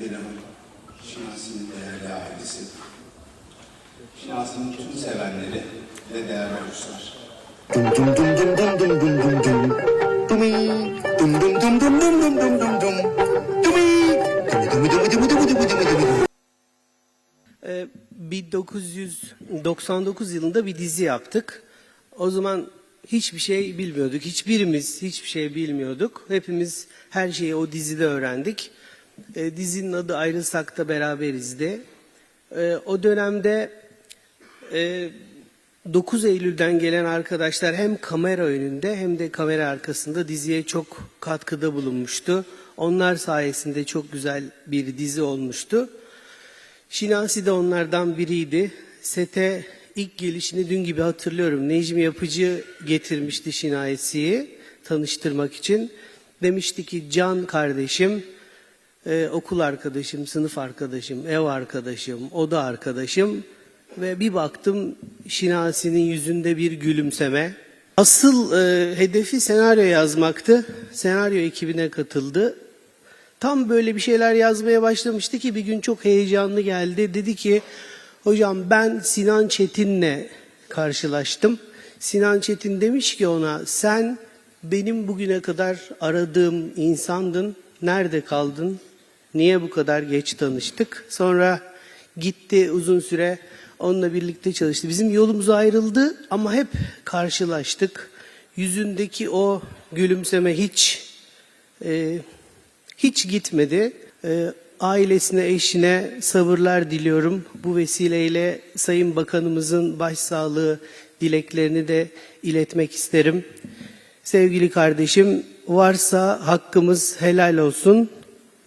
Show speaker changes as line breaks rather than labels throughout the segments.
Dedemin Şinasi'nin değerli ailesi. Şinasi'nin tüm sevenleri ve değerli dostlar.
Dum dum dum dum dum dum dum dum dum Dumi dum dum dum dum dum dum dum dum dum Dumi Dumi dumi dumi dumi dumi dumi dumi dumi
1999 yılında bir dizi yaptık. O zaman hiçbir şey bilmiyorduk. Hiçbirimiz hiçbir şey bilmiyorduk. Hepimiz her şeyi o dizide öğrendik. Ee, dizinin adı Ayrılsak Beraberiz'di. Ee, o dönemde e, 9 Eylül'den gelen arkadaşlar hem kamera önünde hem de kamera arkasında diziye çok katkıda bulunmuştu. Onlar sayesinde çok güzel bir dizi olmuştu. Şinasi de onlardan biriydi. Sete ilk gelişini dün gibi hatırlıyorum. Necmi Yapıcı getirmişti Şinasi'yi tanıştırmak için. Demişti ki Can kardeşim, e, okul arkadaşım, sınıf arkadaşım, ev arkadaşım, oda arkadaşım. Ve bir baktım Şinasi'nin yüzünde bir gülümseme. Asıl e, hedefi senaryo yazmaktı. Senaryo ekibine katıldı. Tam böyle bir şeyler yazmaya başlamıştı ki bir gün çok heyecanlı geldi. Dedi ki hocam ben Sinan Çetin'le karşılaştım. Sinan Çetin demiş ki ona sen benim bugüne kadar aradığım insandın. Nerede kaldın? Niye bu kadar geç tanıştık? Sonra gitti uzun süre onunla birlikte çalıştı. Bizim yolumuz ayrıldı ama hep karşılaştık. Yüzündeki o gülümseme hiç e, hiç gitmedi. Ee, ailesine, eşine sabırlar diliyorum. Bu vesileyle Sayın Bakanımızın başsağlığı dileklerini de iletmek isterim. Sevgili kardeşim, varsa hakkımız helal olsun.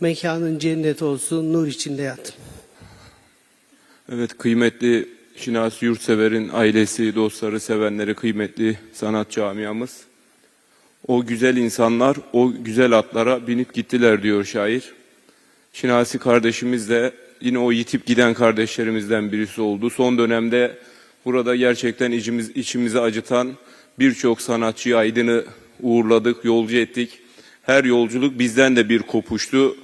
Mekanın cennet olsun, nur içinde yat.
Evet kıymetli Şinasi Yurtsever'in ailesi, dostları, sevenleri, kıymetli sanat camiamız. O güzel insanlar o güzel atlara binip gittiler diyor şair. Şinasi kardeşimiz de yine o yitip giden kardeşlerimizden birisi oldu. Son dönemde burada gerçekten içimiz, içimizi acıtan birçok sanatçıyı aydını uğurladık, yolcu ettik. Her yolculuk bizden de bir kopuştu.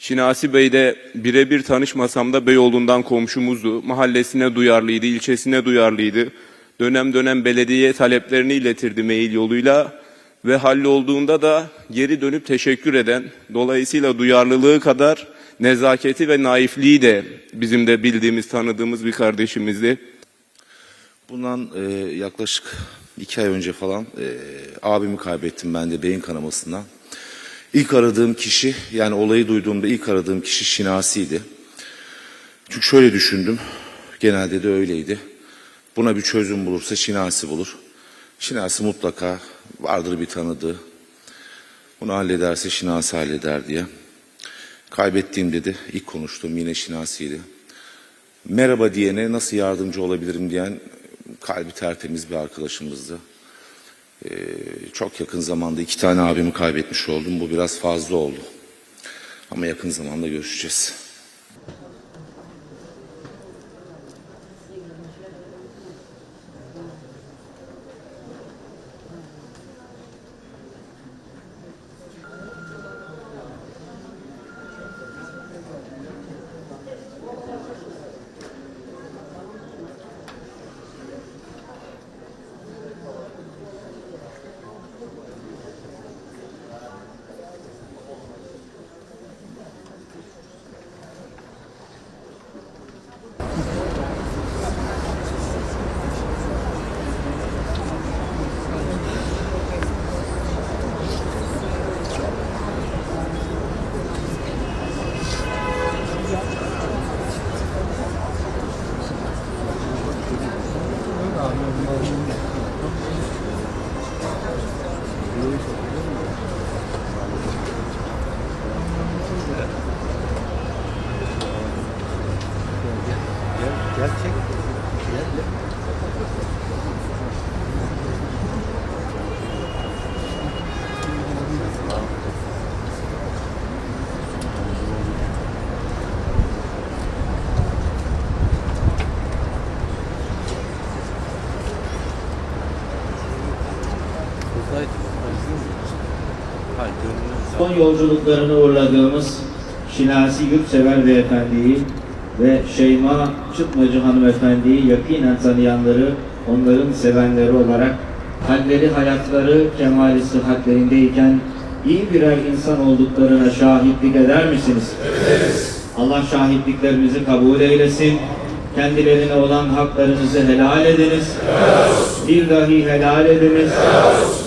Şinasi Bey de birebir tanışmasam da Beyoğlu'ndan komşumuzdu. Mahallesine duyarlıydı, ilçesine duyarlıydı. Dönem dönem belediye taleplerini iletirdi mail yoluyla ve hallolduğunda da geri dönüp teşekkür eden, dolayısıyla duyarlılığı kadar nezaketi ve naifliği de bizim de bildiğimiz, tanıdığımız bir kardeşimizdi.
Bundan e, yaklaşık iki ay önce falan e, abimi kaybettim ben de beyin kanamasından. İlk aradığım kişi yani olayı duyduğumda ilk aradığım kişi Şinasi'ydi. Çünkü şöyle düşündüm. Genelde de öyleydi. Buna bir çözüm bulursa Şinasi bulur. Şinasi mutlaka vardır bir tanıdığı. Bunu hallederse Şinasi halleder diye. Kaybettiğimde de ilk konuştuğum yine Şinasi'ydi. Merhaba diyene nasıl yardımcı olabilirim diyen kalbi tertemiz bir arkadaşımızdı. Ee, çok yakın zamanda iki tane abimi kaybetmiş oldum. Bu biraz fazla oldu. Ama yakın zamanda görüşeceğiz.
Son yolculuklarını uğurladığımız Şinasi Yurtsever Beyefendi'yi ve Şeyma Çıtmacı hanımefendiyi yakinen tanıyanları, onların sevenleri olarak halleri hayatları kemali sıhhatlerindeyken iyi birer insan olduklarına şahitlik eder misiniz? Allah şahitliklerimizi kabul eylesin. Kendilerine olan haklarınızı helal ediniz. Bir dahi helal ediniz.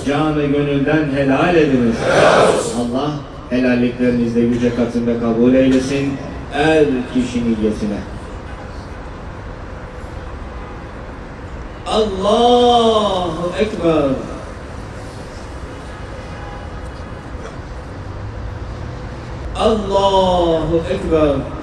Can ve gönülden helal ediniz. Allah helalliklerinizi de yüce katında kabul eylesin. Er kişi niyetine. Allahu Ekber. Allahu Ekber.